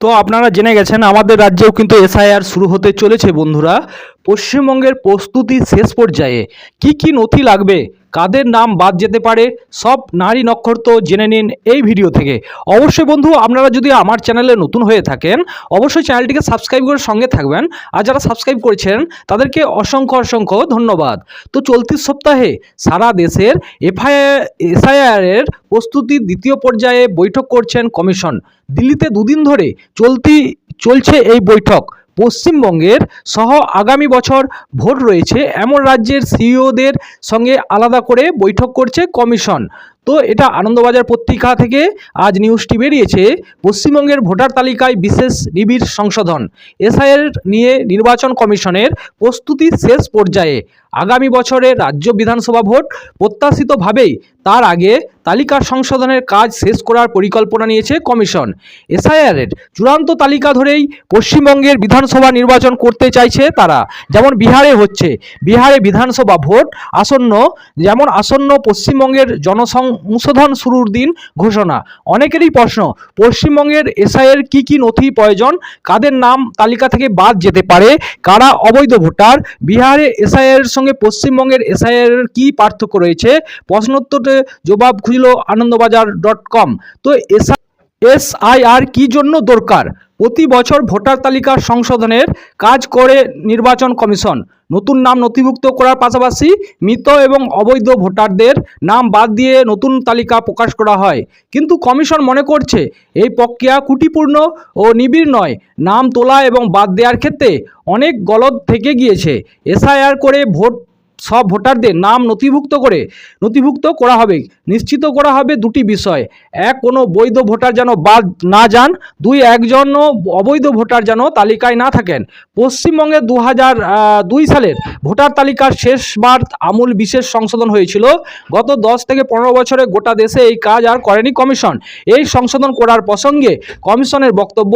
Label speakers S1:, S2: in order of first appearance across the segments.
S1: তো আপনারা জেনে গেছেন, আমাদের রাজ্যেও কিন্তু এসআইআর শুরু হতে চলেছে বন্ধুরা। পশ্চিমবঙ্গের প্রস্তুতি শেষ পর্যায়ে কি কি নথি লাগবে, কাদের নাম বাদ যেতে পারে, সব নারী নক্ষত্র জেনে নিন এই ভিডিও থেকে। অবশ্যই বন্ধু, আপনারা যদি আমার চ্যানেলে নতুন হয়ে থাকেন, অবশ্যই চ্যানেলটিকে সাবস্ক্রাইব করে সঙ্গে থাকবেন। আর যারা সাবস্ক্রাইব করেছেন, তাদেরকে অসংখ্য অসংখ্য ধন্যবাদ। তো চলতি সপ্তাহে সারা দেশের এফআইআর, এসআইআরের প্রস্তুতির দ্বিতীয় পর্যায়ে বৈঠক করছেন কমিশন। দিল্লিতে দুদিন ধরে চলতি, চলছে এই বৈঠক। পশ্চিমবঙ্গের সহ আগামী বছর ভোট রয়েছে এমন রাজ্যের সিইওদের সঙ্গে আলাদা করে বৈঠক করছে কমিশন। তো এটা আনন্দবাজার পত্রিকা থেকে আজ নিউজটি বেরিয়েছে, পশ্চিমবঙ্গের ভোটার তালিকায় বিশেষ নিবিড় সংশোধন। এসআইআর নিয়ে নির্বাচন কমিশনের প্রস্তুতি শেষ পর্যায়ে। আগামী বছরে রাজ্য বিধানসভা ভোট প্রত্যাশিতভাবেই তার আগে তালিকা সংশোধনের কাজ শেষ করার পরিকল্পনা নিয়েছে কমিশন। এসআইআরের চূড়ান্ত তালিকা ধরেই পশ্চিমবঙ্গের বিধানসভা নির্বাচন করতে চাইছে তারা। যেমন বিহারে হচ্ছে, বিহারে বিধানসভা ভোট আসন্ন, যেমন আসন্ন পশ্চিমবঙ্গের জনসংশোধন শুরুর দিন ঘোষণা। অনেকেরই প্রশ্ন, পশ্চিমবঙ্গের এসআইয়ের কি কি নথি প্রয়োজন, কাদের নাম তালিকা থেকে বাদ যেতে পারে, কারা অবৈধ ভোটার, বিহারে এসআইআর সঙ্গে পশ্চিমবঙ্গের এসআইআর কি পার্থক্য রয়েছে? প্রশ্নোত্তরে জবাব খুঁজল আনন্দবাজার ডট কম। তো এসআই এসআইআর কি জন্য দরকার? প্রতি বছর ভোটার তালিকা সংশোধনের কাজ করে নির্বাচন কমিশন। নতুন নাম নথিভুক্ত করার পাশাপাশি মৃত এবং অবৈধ ভোটারদের নাম বাদ দিয়ে নতুন তালিকা প্রকাশ করা হয়। কিন্তু কমিশন মনে করছে, এই প্রক্রিয়া কুটিপূর্ণ ও নিবিড় নয়। নাম তোলা এবং বাদ দেওয়ার ক্ষেত্রে অনেক গলদ থেকে গিয়েছে। এসআইআর করে ভোট সব ভোটারদের নাম নথিভুক্ত করে নথিভুক্ত করা হবে। নিশ্চিত করা হবে দুটি বিষয়। এক, কোনো বৈধ ভোটার যেন বাদ না যান। দুই একজনও অবৈধ ভোটার যেন তালিকায় না থাকেন। পশ্চিমবঙ্গে দু হাজার দুই সালের ভোটার তালিকার শেষবার আমূল বিশেষ সংশোধন হয়েছিল। গত দশ থেকে পনেরো বছরে গোটা দেশে এই কাজ আর করেনি কমিশন। এই সংশোধন করার প্রসঙ্গে কমিশনের বক্তব্য,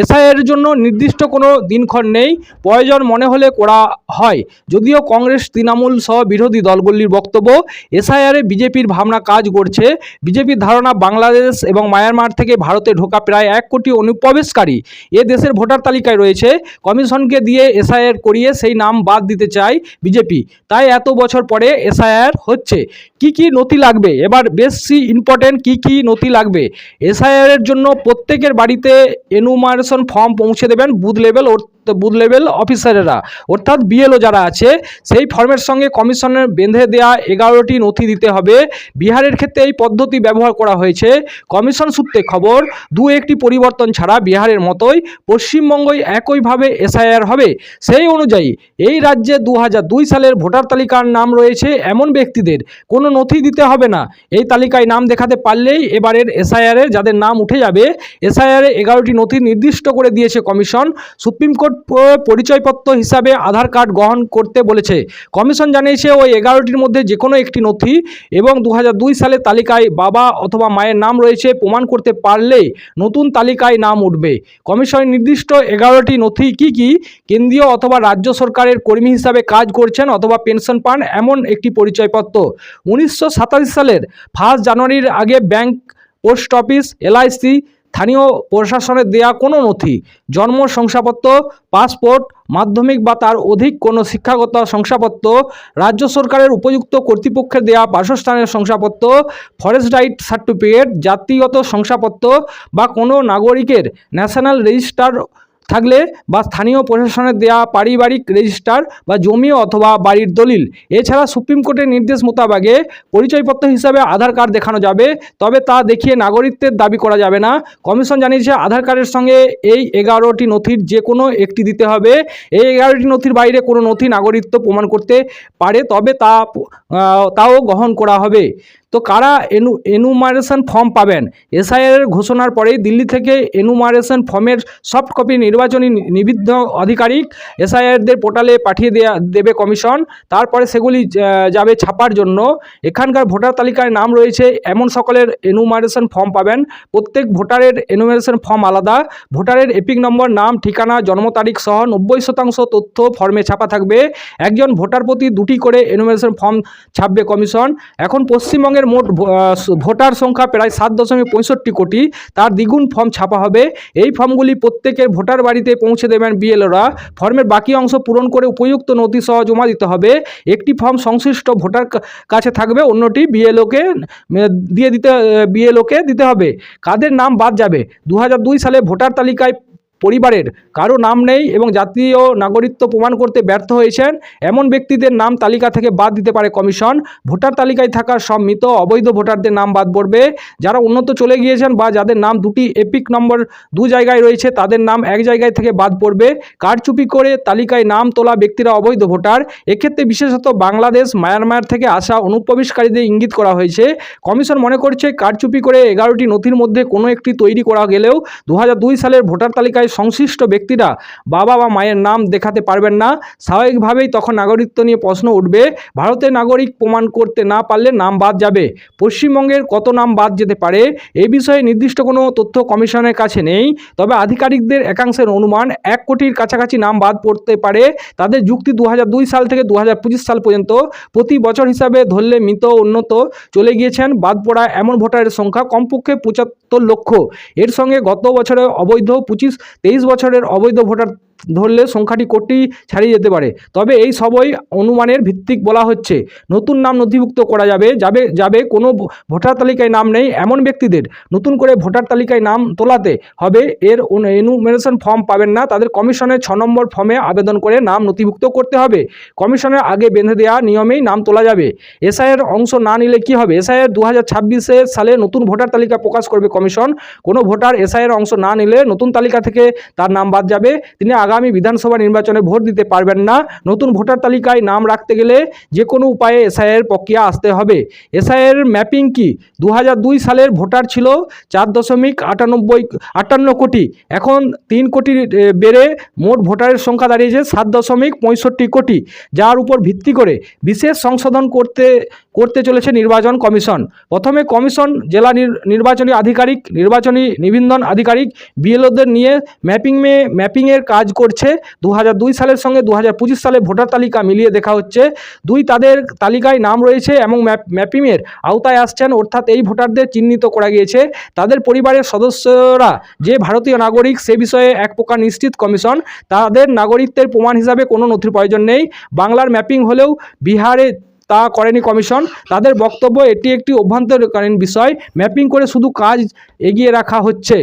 S1: এসআইয়ের জন্য নির্দিষ্ট কোনো দিনক্ষণ নেই। প্রয়োজন মনে হলে করা হয়। যদিও কংগ্রেস তৃণমূল সহ বিরোধী দলগুলির বক্তব্য, এসআইআরে বিজেপির ভাবনা কাজ করছে। বিজেপির ধারণা বাংলাদেশ এবং মায়ানমার থেকে ভারতে ঢোকা প্রায় এক কোটি অনুপ্রবেশকারী। এ দেশের ভোটার তালিকায় রয়েছে, কমিশনকে দিয়ে এসআইআর করিয়ে সেই নাম বাদ দিতে চায় বিজেপি। তাই এত বছর পরে এসআইআর হচ্ছে। কি কি নথি লাগবে? এবার বেশি ইম্পর্টেন্ট কি কি নথি লাগবে? এসআইআর এর জন্য প্রত্যেকের বাড়িতে এনুমারেশন ফর্ম পৌঁছে দেবেন বুথ লেভেল বুথ লেভেল অফিসারেরা অর্থাৎ বিএলও যারা আছে, সেই ফর্মের সঙ্গে কমিশনের বেঁধে দেওয়া এগারোটি নথি দিতে হবে। বিহারের ক্ষেত্রে এই পদ্ধতি ব্যবহার করা হয়েছে। কমিশন সূত্রে খবর, দু একটি পরিবর্তন ছাড়া বিহারের মতোই পশ্চিমবঙ্গই একইভাবে এসআইআর হবে। সেই অনুযায়ী এই রাজ্যে দু সালের ভোটার তালিকার নাম রয়েছে এমন ব্যক্তিদের। কোনো নথি দিতে হবে না। এই তালিকায় নাম দেখাতে পারলেই এবারের এসআইআরের যাদের নাম উঠে যাবে, এসআইআরে এগারোটি নথি নির্দিষ্ট করে দিয়েছে কমিশন। সুপ্রিম কোর্ট পরিচয়পত্র হিসাবে আধার কার্ড গ্রহণ করতে বলেছে। কমিশন জানিয়েছে ওই এগারোটির মধ্যে যে কোনো একটি নথি এবং দু সালের তালিকায় বাবা অথবা মায়ের নাম রয়েছে প্রমাণ করতে পারলেই নতুন তালিকায় নাম উঠবে। কমিশনের নির্দিষ্ট এগারোটি নথি কি কি? কেন্দ্রীয় অথবা রাজ্য সরকারের কর্মী হিসাবে কাজ করছেন অথবা পেনশন পান এমন একটি পরিচয়পত্র। উনিশশো সাতাশি সালের ফার্স্ট জানুয়ারির আগে ব্যাংক পোস্ট অফিস, এলআইসি, স্থানীয় প্রশাসনের দেয়া কোনো নথি, জন্ম শংসাপত্র, পাসপোর্ট, মাধ্যমিক বা তার অধিক কোনো শিক্ষাগত শংসাপত্র, রাজ্য সরকারের উপযুক্ত কর্তৃপক্ষের দেয়া বাসস্থানের শংসাপত্র, ফরেস্ট রাইট সার্টিফিকেট জাতিগত শংসাপত্র বা কোনো নাগরিকের ন্যাশনাল রেজিস্টার থাকলে বা স্থানীয় প্রশাসনের দেয়া পারিবারিক রেজিস্টার বা জমি অথবা বাড়ির দলিল। এছাড়া সুপ্রিম কোর্টের নির্দেশ মোতাবেকে পরিচয়পত্র হিসাবে আধার কার্ড দেখানো যাবে, তবে তা দেখিয়ে নাগরিকত্বের দাবি করা যাবে না। কমিশন জানিয়েছে, আধার কার্ডের সঙ্গে এই এগারোটি নথির যে কোনো একটি দিতে হবে। এই এগারোটি নথির বাইরে কোনো নথি নাগরিকত্ব প্রমাণ করতে পারে, তবে তা তাও গ্রহণ করা হবে। তো কারা এনু এনুমারেশন ফর্ম পাবেন? এসআইআর ঘোষণার পরেই দিল্লি থেকে এনুমারেশন ফর্মের সফট কপি নির্বাচনী নিবিদ্ধ আধিকারিক এসআইআরদের পোর্টালে পাঠিয়ে দেয়া, দেবে কমিশন তারপরে সেগুলি যাবে ছাপার জন্য। এখানকার ভোটার তালিকায় নাম রয়েছে, এমন সকলের এনুমারেশন ফর্ম পাবেন। প্রত্যেক ভোটারের এনুমারেশন ফর্ম আলাদা। ভোটারের এপিক নম্বর, নাম, ঠিকানা, জন্ম তারিখ সহ নব্বই শতাংশ তথ্য ফর্মে ছাপা থাকবে। একজন ভোটার প্রতি দুটি করে এনুমারেশন ফর্ম ছাপবে কমিশন এখন পশ্চিমবঙ্গের পশ্চিমবঙ্গের মোট ভোটার সংখ্যা প্রায় সাত দশমিক পঁয়ষট্টি কোটি। তার দ্বিগুণ ফর্ম ছাপা হবে। এই ফর্মগুলি প্রত্যেকের ভোটার বাড়িতে পৌঁছে দেবেন বিএলওরা। ফর্মের বাকি অংশ পূরণ করে উপযুক্ত নথি সহ জমা দিতে হবে। একটি ফর্ম সংশ্লিষ্ট ভোটার কাছে থাকবে, অন্যটি বিএলওকে দিয়ে দিতে বিএলওকে দিতে হবে। কাদের নাম বাদ যাবে? দু হাজার দুই সালে ভোটার তালিকায় পরিবারের। কারও নাম নেই এবং জাতীয় নাগরিকত্ব প্রমাণ করতে ব্যর্থ হয়েছেন, এমন ব্যক্তিদের নাম তালিকা থেকে বাদ দিতে পারে কমিশন। ভোটার তালিকায় থাকা সব মৃত অবৈধ ভোটারদের নাম বাদ পড়বে। যারা উন্নত চলে গিয়েছেন বা যাদের নাম দুটি এপিক নম্বর দু জায়গায় রয়েছে, তাদের নাম এক জায়গায় থেকে বাদ পড়বে। কারচুপি করে তালিকায় নাম তোলা ব্যক্তিরা অবৈধ ভোটার। এক্ষেত্রে বিশেষত বাংলাদেশ, মায়ানমার থেকে আসা অনুপ্রবেশকারীদের ইঙ্গিত করা হয়েছে। কমিশন মনে করছে, কারচুপি করে এগারোটি নথির মধ্যে কোনো একটি তৈরি করা গেলেও দু হাজার দুই সালের ভোটার তালিকায় সংশ্লিষ্ট ব্যক্তিরা বাবা বা মায়ের নাম দেখাতে পারবেন না। স্বাভাবিকভাবেই তখন নাগরিকত্ব নিয়ে প্রশ্ন উঠবে। ভারতের নাগরিক প্রমাণ করতে না পারলে নাম বাদ যাবে। পশ্চিমবঙ্গের কত নাম বাদ যেতে পারে? এ বিষয়ে নির্দিষ্ট কোনো তথ্য কমিশনের কাছে নেই। তবে আধিকারিকদের একাংশের অনুমান, এক কোটির কাছাকাছি নাম বাদ পড়তে পারে। তাদের যুক্তি দু হাজার দুই সাল থেকে দু হাজার পঁচিশ সাল পর্যন্ত প্রতি বছর হিসাবে ধরলে মৃত উন্নত চলে গিয়েছেন। বাদ পড়া এমন ভোটারের সংখ্যা কমপক্ষে পঁচাত্তর লক্ষ। এর সঙ্গে গত বছরে অবৈধ পঁচিশ তেইশ বছরের অবৈধ ভোটার ধরলে সংখ্যাটি কোটি ছাড়িয়ে যেতে পারে। তবে এই সবই অনুমানের ভিত্তিক বলা হচ্ছে। নতুন নাম নথিভুক্ত করা যাবে যাবে যাবে কোনো ভোটার তালিকায় নাম নেই, এমন ব্যক্তিদের নতুন করে ভোটার তালিকায় নাম তোলাতে হবে। এর এনুমেরেশন ফর্ম পাবেন না, তাদের কমিশনের ছ নম্বর ফর্মে আবেদন করে নাম নথিভুক্ত করতে হবে। কমিশনের আগে বেঁধে দেওয়া নিয়মেই নাম তোলা যাবে। এসআইয়ের অংশ না নিলে কি হবে? এসআইয়ের দু হাজার সালে নতুন ভোটার তালিকা প্রকাশ করবে কমিশন। কোনো ভোটার এসআইয়ের অংশ না নিলে নতুন তালিকা থেকে তার নাম বাদ যাবে। তিনি আগামী বিধানসভা নির্বাচনে ভোট দিতে পারবেন না। নতুন ভোটার তালিকায় নাম রাখতে গেলে যে কোনো উপায়ে এসআইয়ের প্রক্রিয়া আসতে হবে। এসআইয়ের ম্যাপিং কি? দু হাজার দুই সালের ভোটার ছিল চার দশমিক আটানব্বই, আটান্ন কোটি। এখন তিন কোটি বেড়ে মোট ভোটারের সংখ্যা দাঁড়িয়েছে সাত দশমিক পঁয়ষট্টি কোটি। যার উপর ভিত্তি করে বিশেষ সংশোধন করতে করতে চলেছে নির্বাচন কমিশন। প্রথমে কমিশন জেলা নির- নির্বাচনী আধিকারিক, নির্বাচনী নিবন্ধন আধিকারিক বিএলওদের নিয়ে ম্যাপিং মে ম্যাপিংয়ের কাজ করছে। দু হাজার দুই সালের সঙ্গে দু হাজার পঁচিশ সালে ভোটার তালিকা মিলিয়ে দেখা হচ্ছে। দুই তাদের তালিকায় নাম রয়েছে এবং ম্যাপ ম্যাপিংয়ের আওতায় আসছেন, অর্থাৎ এই ভোটারদের চিহ্নিত করা গিয়েছে। তাদের পরিবারের সদস্যরা যে ভারতীয় নাগরিক, সে বিষয়ে এক প্রকার নিশ্চিত কমিশন। তাদের নাগরিকত্বের প্রমাণ হিসাবে কোনো নথির প্রয়োজন নেই। বাংলার ম্যাপিং হলেও বিহারে তা করেনি কমিশন। তাদের বক্তব্য, এটি একটি অভ্যন্তরীণ বিষয়। ম্যাপিং করে শুধু কাজ এগিয়ে রাখা হচ্ছে।